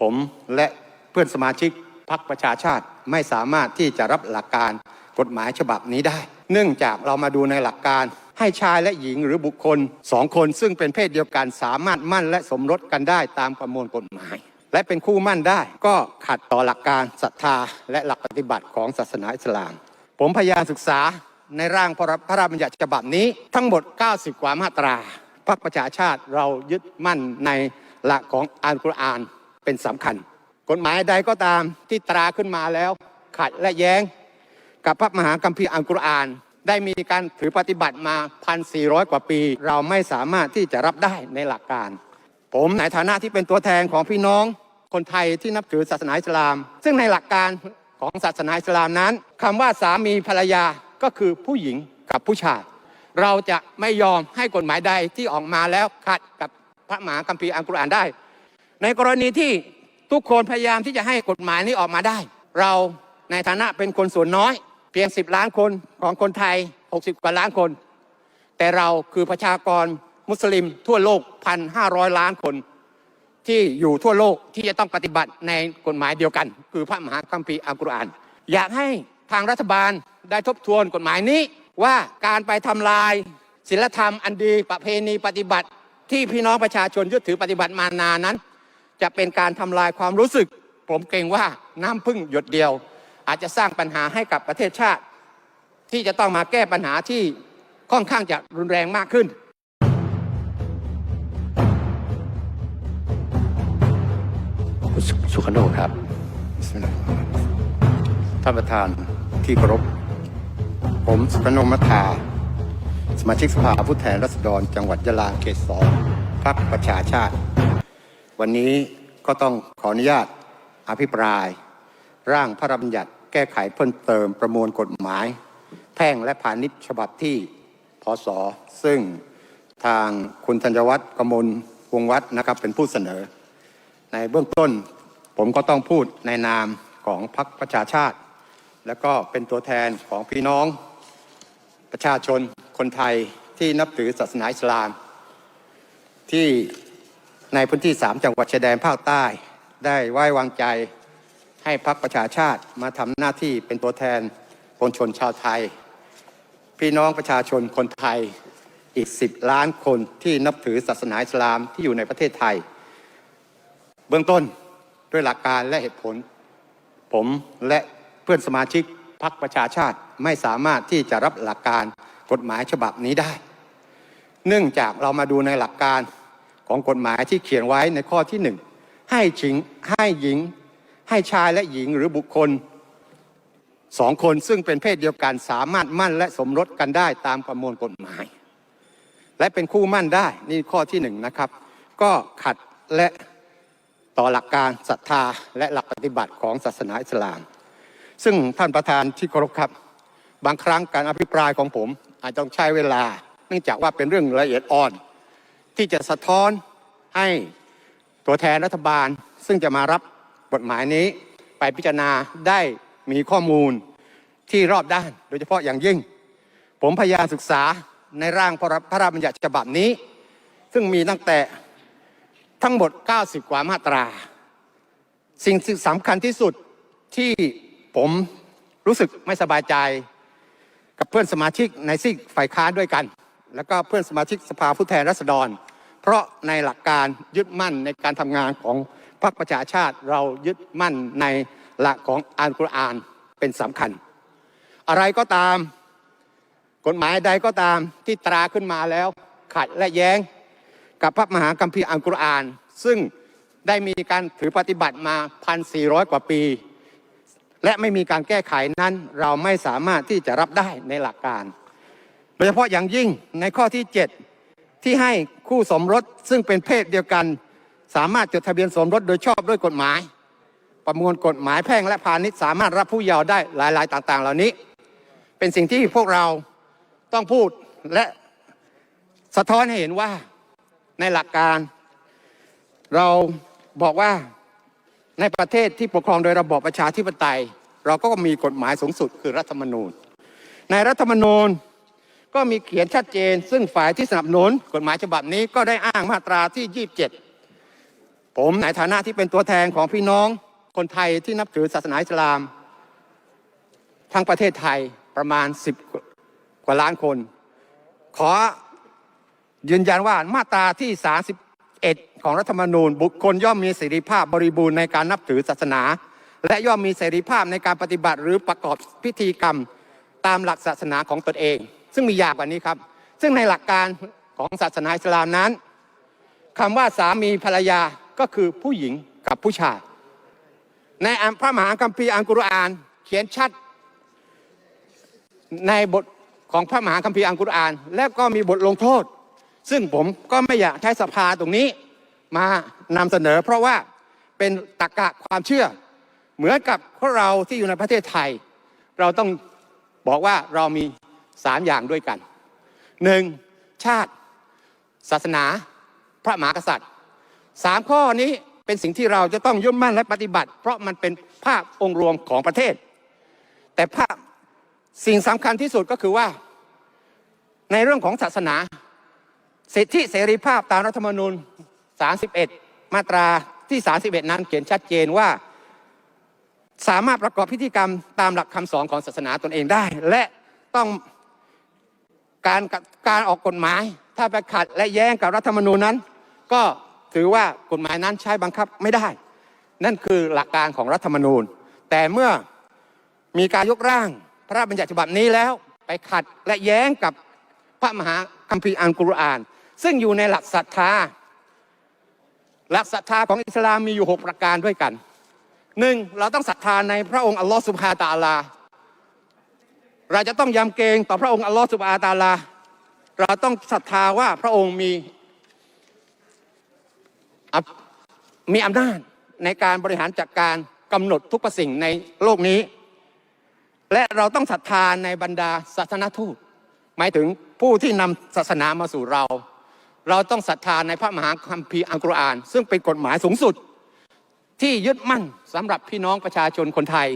ผมและเพื่อนสมาชิกพรรคประชาชาติไม่สามารถที่จะรับหลักการกฎหมายฉบับนี้ได้ เนื่องจากเรามาดูในหลักการให้ชายและหญิงหรือบุคคลสองคนซึ่งเป็นเพศเดียวกันสามารถมั่นและสมรสกันได้ตามประมวลกฎหมาย และเป็นคู่มั่นได้ก็ขัดต่อหลักการศรัทธาและหลักปฏิบัติของศาสนาอิสลาม ผมพยายามศึกษาในร่างพระพระราชบัญญัติฉบับนี้ทั้งหมด 90 กว่ามาตราพรรคประชาชาติเรายึดมั่นในหลักของอัลกุรอาน เป็นสำคัญ กฎหมายใดก็ตามที่ตราขึ้นมาแล้ว ขัดและแย้ง กับพระมหาคัมภีร์อัลกุรอาน ได้มีการถือปฏิบัติมา 1,400 กว่าปี เราไม่สามารถที่จะรับได้ในหลักการ ผมในฐานะที่เป็นตัวแทนของพี่น้อง คนไทยที่นับถือศาสนาอิสลาม ซึ่งในหลักการของศาสนาอิสลามนั้นคำว่าสามีภรรยาก็คือผู้หญิงกับผู้ชาย เราจะไม่ยอมให้กฎหมายใดที่ออกมาแล้วขัดกับพระมหาคัมภีร์อัลกุรอานได้ ในกรณีที่ทุกคนพยายามที่จะให้กฎหมายนี้ออกมาได้ เราในฐานะเป็นคนส่วนน้อย เพียง 10 ล้านคนของคนไทย 60 กว่าล้านคน แต่เราคือประชากรมุสลิมทั่วโลก 1,500 ล้านคน ที่อยู่ทั่วโลกที่จะต้องปฏิบัติในกฎหมายเดียวกัน คือพระมหาคัมภีร์อัลกุรอาน อยากให้ทางรัฐบาลได้ทบทวนกฎหมายนี้ว่าการไปทำลายศีลธรรมอันดีประเพณีปฏิบัติ ที่พี่น้องประชาชนยึดถือปฏิบัติมานานนั้น จะเป็นการทำลายความรู้สึก ผมเกรงว่าน้ำพึ่งหยดเดียว อาจจะสร้างปัญหาให้กับประเทศชาติ ที่จะต้องมาแก้ปัญหาที่ค่อนข้างจะรุนแรงมากขึ้นคุณสุสุขโนครับท่านประธานที่เคารพผมสุพนมมัทาสมาชิกสภาผู้แทนราษฎร จังหวัดยะลาเขตสองพรรคประชาชาติ วันนี้ก็ต้องขออนุญาตอภิปราย ร่างพระราชบัญญัติแก้ไขเพิ่มเติมประมวลกฎหมาย แพ่งและพาณิชย์ฉบับที่พศซึ่งทางคุณธัญวัฒน์กมลวงวัฒน์นะครับเป็นผู้เสนอ ในเบื้องต้นผมก็ต้องพูดในนามของพรรคประชาชาติ และก็เป็นตัวแทนของพี่น้อง ประชาชนคนไทยที่นับถือศาสนาอิสลาม ที่ ในพื้นที่สามจังหวัดชายแดนภาคใต้ ได้ไว้วางใจให้พรรคประชาชาติมาทำหน้าที่เป็นตัวแทนปวงชนชาวไทย พี่น้องประชาชนคนไทยอีก 10 ล้านคนที่นับถือศาสนาอิสลามที่อยู่ในประเทศไทย เบื้องต้นด้วยหลักการและเหตุผล ผมและเพื่อนสมาชิกพรรคประชาชาติไม่สามารถที่จะรับหลักการกฎหมายฉบับนี้ได้ เนื่องจากเรามาดูในหลักการ ของกฎหมายที่เขียนไว้ในข้อที่หนึ่งให้หญิงให้หญิง ให้ชายและหญิงหรือบุคคลสองคนซึ่งเป็นเพศเดียวกันสามารถมั่นและสมรสกันได้ตามประมวลกฎหมาย และเป็นคู่มั่นได้นี่ข้อที่หนึ่งนะครับ ก็ขัดและต่อหลักการศรัทธาและหลักปฏิบัติของศาสนาอิสลาม ซึ่งท่านประธานที่เคารพครับ บางครั้งการอภิปรายของผม อาจต้องใช้เวลา เนื่องจากว่าเป็นเรื่องละเอียดอ่อน ที่จะสะท้อนให้ตัวแทนรัฐบาล ซึ่งจะมารับกฎหมายนี้ไปพิจารณาได้มีข้อมูลที่รอบด้าน โดยเฉพาะอย่างยิ่ง ผมพยายามศึกษาในร่างพระพราชบัญญัติฉบับนี้ ซึ่งมีตั้งแต่ทั้งหมด 90 กว่ามาตรา สิ่งสำคัญที่สุดที่ผมรู้สึกไม่สบายใจ กับเพื่อนสมาชิกในซีกฝ่ายค้านด้วยกัน แล้วก็เพื่อนสมาชิกสภาผู้แทนราษฎร เพราะในหลักการยึดมั่นในการทำงานของพรรคประชาชาติเรายึดมั่นในหลักของอัลกุรอานเป็นสำคัญ อะไรก็ตาม กฎหมายใดก็ตามที่ตราขึ้นมาแล้ว ขัดและแย้งกับพระมหาคัมภีร์อัลกุรอาน ซึ่งได้มีการถือปฏิบัติมา 1,400 กว่าปี และไม่มีการแก้ไขนั้น เราไม่สามารถที่จะรับได้ในหลักการ โดยเฉพาะอย่างยิ่งในข้อที่ 7 ที่ให้คู่สมรสซึ่งเป็นเพศเดียวกัน สามารถจดทะเบียนสมรสโดยชอบด้วยกฎหมาย ประมวลกฎหมายแพ่งและพาณิชย์สามารถรับผู้เยาว์ได้หลาย ๆ ต่าง ๆ เหล่านี้ เป็นสิ่งที่พวกเราต้องพูดและสะท้อนให้เห็นว่าในหลักการ เราบอกว่าในประเทศที่ปกครองโดยระบอบประชาธิปไตย เราก็มีกฎหมายสูงสุดคือรัฐธรรมนูญ ในรัฐธรรมนูญ ก็มีเขียนชัดเจน ซึ่งฝ่ายที่สนับสนุนกฎหมายฉบับนี้ก็ได้อ้างมาตราที่ 27ผผมในฐานะที่เป็นตัวแทนของพี่น้องคนไทยที่นับถือศาสนาอิสลาม ทั้งประเทศไทยประมาณ 10 กว่าล้านคน ขอยืนยันว่ามาตราที่ 31 ของรัฐธรรมนูญ บุคคลย่อมมีเสรีภาพบริบูรณ์ในการนับถือศาสนา และย่อมมีเสรีภาพในการปฏิบัติหรือประกอบพิธีกรรมตามหลักศาสนาของตนเอง ซึ่งมียากกว่านี้ครับ ซึ่งในหลักการของศาสนาอิสลามนั้นคำว่าสามีภรรยาก็คือผู้หญิงกับผู้ชาย ในอัลพระมหาคัมภีร์อัลกุรอานเขียนชัด ในบทของพระมหาคัมภีร์อัลกุรอาน และก็มีบทลงโทษ ซึ่งผมก็ไม่อยากใช้สภาตรงนี้มานำเสนอ เพราะว่าเป็นตรกกะความเชื่อ เหมือนกับพวกเราที่อยู่ในประเทศไทย เราต้องบอกว่าเรามี สามอย่างด้วยกันหนึ่งชาติ ศาสนา พระมหากษัตริย์สามข้อนี้เป็นสิ่งที่เราจะต้องยึดมั่นและปฏิบัติ เพราะมันเป็นภาพองค์รวมของประเทศ แต่ภาพสิ่งสำคัญที่สุดก็คือว่า ในเรื่องของศาสนา สิทธิเสรีภาพตามรัฐธรรมนูญ 31 มาตราที่ 31 นั้นเขียนชัดเจนว่าสามารถประกอบพิธีกรรมตามหลักคำสอนของศาสนาตนเองได้ และต้อง การการออกกฎหมาย ถ้าไปขัดและแย้งกับรัฐธรรมนูญนั้น ก็ถือว่ากฎหมายนั้นใช้บังคับไม่ได้ นั่นคือหลักการของรัฐธรรมนูญ แต่เมื่อมีการยกร่างพระราชบัญญัติฉบับนี้แล้ว ไปขัดและแย้งกับพระมหาคัมภีร์อัลกุรอาน ซึ่งอยู่ในหลักศรัทธา หลักศรัทธาของอิสลามมีอยู่ 6 ประการด้วยกันหนึ่งเราต้องศรัทธาในพระองค์อัลลอฮฺสุบฮาตะอาลา เราจะต้องยำเกรงต่อพระองค์อัลลอฮฺสุบฮาตาลา เราต้องศรัทธาว่าพระองค์มีมีอำนาจในการบริหารจัดการกำหนดทุกประสิ่งในโลกนี้ และเราต้องศรัทธาในบรรดาศาสนทูต หมายถึงผู้ที่นำศาสนามาสู่เรา เราต้องศรัทธาในพระมหาคัมภีร์อัลกุรอาน ซึ่งเป็นกฎหมายสูงสุด ที่ยึดมั่นสำหรับพี่น้องประชาชนคนไทย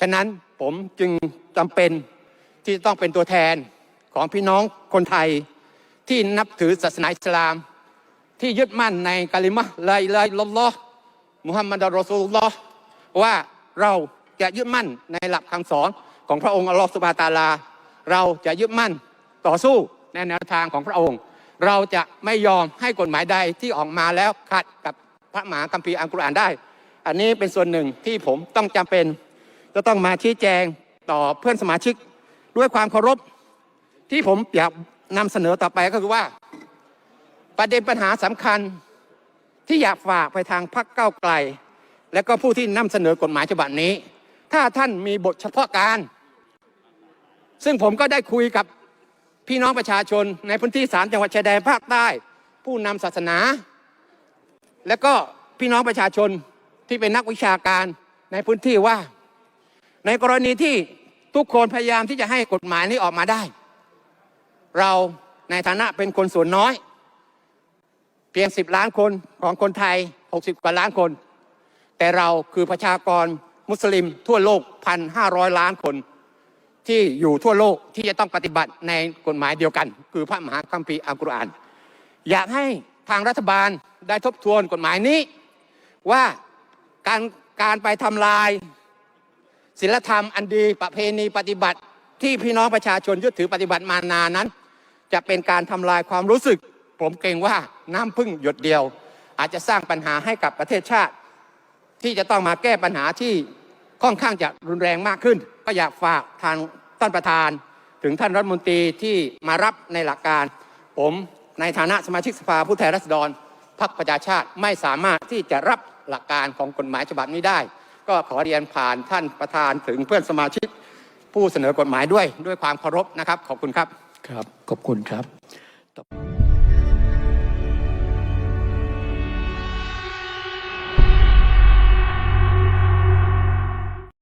ฉะนั้นผมจึงจำเป็น ที่ต้องเป็นตัวแทนของพี่น้องคนไทยที่นับถือศาสนาอิสลาม ที่ยึดมั่นในกาลิมะลาอิลาฮ์อิลลอฮ์มุฮัมมัดอัลรอซูลุลลอฮ์ว่าเราจะยึดมั่นในหลักคำสอนของพระองค์อัลลอฮ์สุบฮาตาลา เราจะยึดมั่นต่อสู้ในแนวทางของพระองค์ เราจะไม่ยอมให้กฎหมายใดที่ออกมาแล้วขัดกับพระหมหาคัมภีร์อัลกุรอานได้ อันนี้เป็นส่วนหนึ่งที่ผมต้องจำเป็น จะต้องมาชี้แจงต่อเพื่อนสมาชิก ด้วยความเคารพที่ผมอยากนำเสนอต่อไปก็คือว่า ประเด็นปัญหาสำคัญที่อยากฝากไปทางพรรคเก้าไกล และก็ผู้ที่นำเสนอกฎหมายฉบับนี้ ถ้าท่านมีบทเฉพาะการ ซึ่งผมก็ได้คุยกับพี่น้องประชาชนในพื้นที่สามจังหวัดชายแดนภาคใต้ ผู้นำศาสนา และก็พี่น้องประชาชนที่เป็นนักวิชาการในพื้นที่ว่า ในกรณีที่ ทุกคนพยายามที่จะให้กฎหมายนี้ออกมาได้ เราในฐานะเป็นคนส่วนน้อย เพียง 10 ล้านคนของคนไทย 60 กว่าล้านคน แต่เราคือประชากรมุสลิมทั่วโลก 1,500 ล้านคน ที่อยู่ทั่วโลกที่จะต้องปฏิบัติในกฎหมายเดียวกัน คือพระมหาคัมภีร์อัลกุรอาน อยากให้ทางรัฐบาลได้ทบทวนกฎหมายนี้ ว่าการการไปทำลาย ศีลธรรมอันดีประเพณีปฏิบัติที่พี่น้องประชาชนยึดถือปฏิบัติมานานนั้น จะเป็นการทำลายความรู้สึก ผมเกรงว่าน้ำพึ่งหยดเดียว อาจจะสร้างปัญหาให้กับประเทศชาติ ที่จะต้องมาแก้ปัญหาที่ค่อนข้างจะรุนแรงมากขึ้น ก็อยากฝากทางท่านประธาน ถึงท่านรัฐมนตรีที่มารับในหลักการ ผมในฐานะสมาชิกสภาผู้แทนราษฎรพรรคประชาชาติไม่สามารถที่จะรับหลักการของกฎหมายฉบับนี้ได้ ก็ขอเรียนผ่านท่านประธานถึงเพื่อนสมาชิก ผู้เสนอกฎหมายด้วยด้วยความเคารพนะครับ ขอบคุณครับ ครับ ขอบคุณครับ